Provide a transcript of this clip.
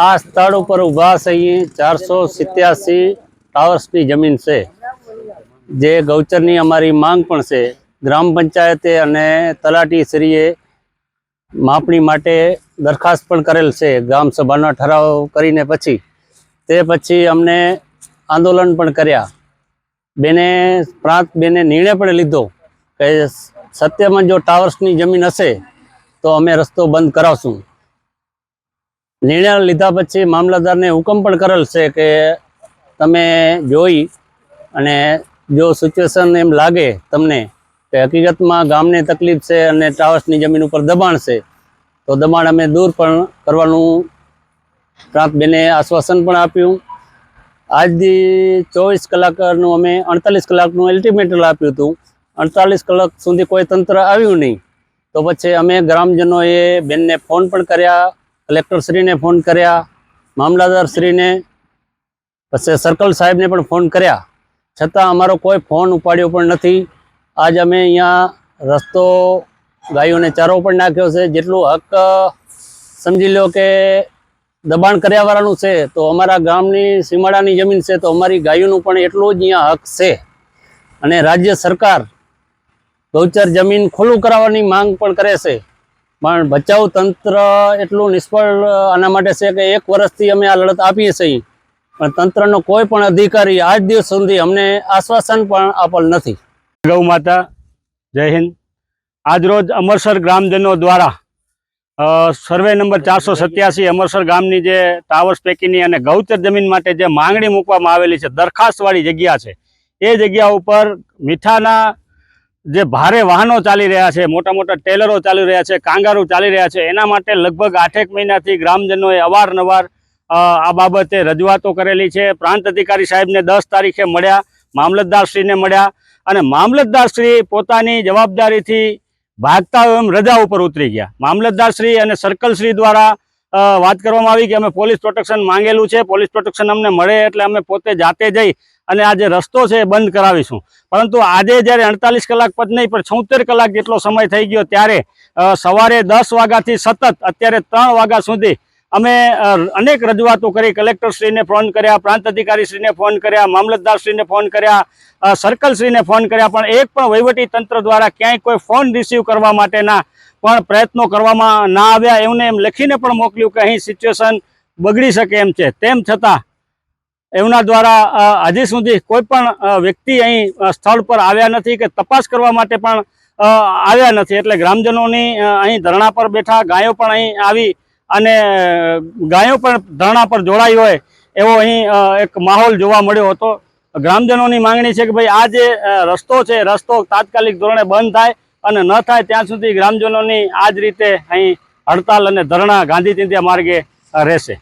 આ સ્થળ ઉપર ઊભા અહીં ચારસો સિત્યાસી ટાવર્સની જમીન છે. જે ગૌચરની અમારી માંગ પણ છે. ગ્રામ પંચાયતે અને તલાટી શ્રીએ માપણી માટે દરખાસ્ત પણ કરેલ છે. ગ્રામ સભાનો ઠરાવ કરીને પછી. તે પછી અમને આંદોલન પણ કર્યા. બેને પ્રાંત બેને નિર્ણય પણ લીધો કે સત્યમાં જો ટાવર્સની જમીન હશે, તો અમે રસ્તો બંધ કરાવશું. નિર્ણય લીધા પછી મામલતદારને હુકમ પણ કરેલ છે કે તમે જોઈ અને જો સિચ્યુએશન એમ લાગે તમને કે હકીકતમાં ગામને તકલીફ છે અને ટાવર્સની જમીન ઉપર દબાણ છે, તો દબાણ અમે દૂર પણ કરવાનું પ્રાંત બેને આશ્વાસન પણ આપ્યું. આજથી ચોવીસ કલાકનું અમે અડતાલીસ કલાકનું અલ્ટિમેટલ આપ્યું હતું. અડતાલીસ કલાક સુધી કોઈ તંત્ર આવ્યું નહીં. તો પછી અમે ગ્રામજનોએ બેનને ફોન પણ કર્યા. કલેક્ટરશ્રીને ફોન કર્યા, મામલતદારશ્રીને, પછી સર્કલ સાહેબને પણ ફોન કર્યા. છતાં અમારો કોઈ ફોન ઉપાડ્યો પણ નથી. આજ અમે અહીંયા રસ્તો, ગાયોને ચારો પણ નાખ્યો છે. જેટલું હક સમજી લો કે દબાણ કર્યાવાળાનું છે, તો અમારા ગામની સીમાડાની જમીન છે, તો અમારી ગાયોનું પણ એટલું જ અહીંયા હક છે. અને રાજ્ય સરકાર ગૌચર જમીન ખુલ્લું કરાવવાની માંગ પણ કરે છે. પણ બચાવ તંત્ર એટલું નિષ્ફળ, આના માટે છે કે એક વર્ષથી અમે આ લડત આપીએ છીએ. પણ તંત્રનો કોઈ પણ અધિકારી આજ દિવસ સુધી અમને આશ્વાસન પણ આપેલ નથી. ગૌ માતા, જય હિન્દ. આજરોજ અમરસર ગ્રામજનો દ્વારા સર્વે નંબર ચારસો સત્યાસી અમરસર ગામની જે ટાવર્સ પૈકીની અને ગૌચર જમીન માટે જે માંગણી મૂકવામાં આવેલી છે, દરખાસ્તવાળી જગ્યા છે. એ જગ્યા ઉપર મીઠાના જે ભારે વાહનો ચાલી રહ્યા છે, મોટા મોટા ટેલરો ચાલી રહ્યા છે, કાંગારો ચાલી રહ્યા છે, એના માટે લગભગ આઠેક મહિનાથી ગ્રામજનોએ અવારનવાર આ બાબતે રજૂઆતો કરેલી છે. પ્રાંત અધિકારી સાહેબને દસ તારીખે મળ્યા, મામલતદારશ્રીને મળ્યા અને મામલતદારશ્રી પોતાની જવાબદારીથી ભાગતા એમ રજા ઉપર ઉતરી ગયા. મામલતદારશ્રી અને સર્કલશ્રી દ્વારા વાત કરવામાં આવી કે અમે પોલીસ પ્રોટેક્શન માંગેલું છે. પોલીસ પ્રોટેક્શન અમને મળે એટલે અમે પોતે જાતે જઈ અને આ જે રસ્તો છે એ બંધ કરાવીશું. પરંતુ આજે જ્યારે અડતાલીસ કલાક પછી નહીં, પણ છોતેર કલાક જેટલો સમય થઈ ગયો ત્યારે સવારે દસ વાગ્યાથી સતત, અત્યારે ત્રણ વાગ્યા સુધી અમે અનેક રજૂઆતો કરી, કલેક્ટરશ્રીને ફોન કર્યા, પ્રાંત અધિકારીશ્રીને ફોન કર્યા, મામલતદારશ્રીને ફોન કર્યા સર્કલશ્રીને ફોન કર્યા, પણ એક પણ વહીવટી તંત્ર દ્વારા ક્યાંય કોઈ ફોન રિસીવ કરવા માટેના પણ પ્રયત્નો કરવામાં ના આવ્યા. એમને એમ લખીને પણ મોકલ્યું કે અહીં સિચ્યુએશન બગડી શકે એમ છે. તેમ છતાં એમના દ્વારા હજી સુધી કોઈ પણ વ્યક્તિ અહીં સ્થળ પર આવ્યા નથી કે તપાસ કરવા માટે પણ આવ્યા નથી. એટલે ગ્રામજનોની અહીં ધરણા પર બેઠા, ગાયો પણ અહીં આવી અને ગાયો પણ ધરણા પર જોડાઈ હોય એવો અહીં એક માહોલ જોવા મળ્યો હતો. ગ્રામજનોની માંગણી છે કે ભાઈ આ જે રસ્તો છે, રસ્તો તાત્કાલિક ધોરણે બંધ થાય અને ન થાય ત્યાં સુધી ગ્રામજનોની આ જ રીતે અહીં હડતાલ અને ધરણા ગાંધી ચિંધ્યા માર્ગે રહેશે.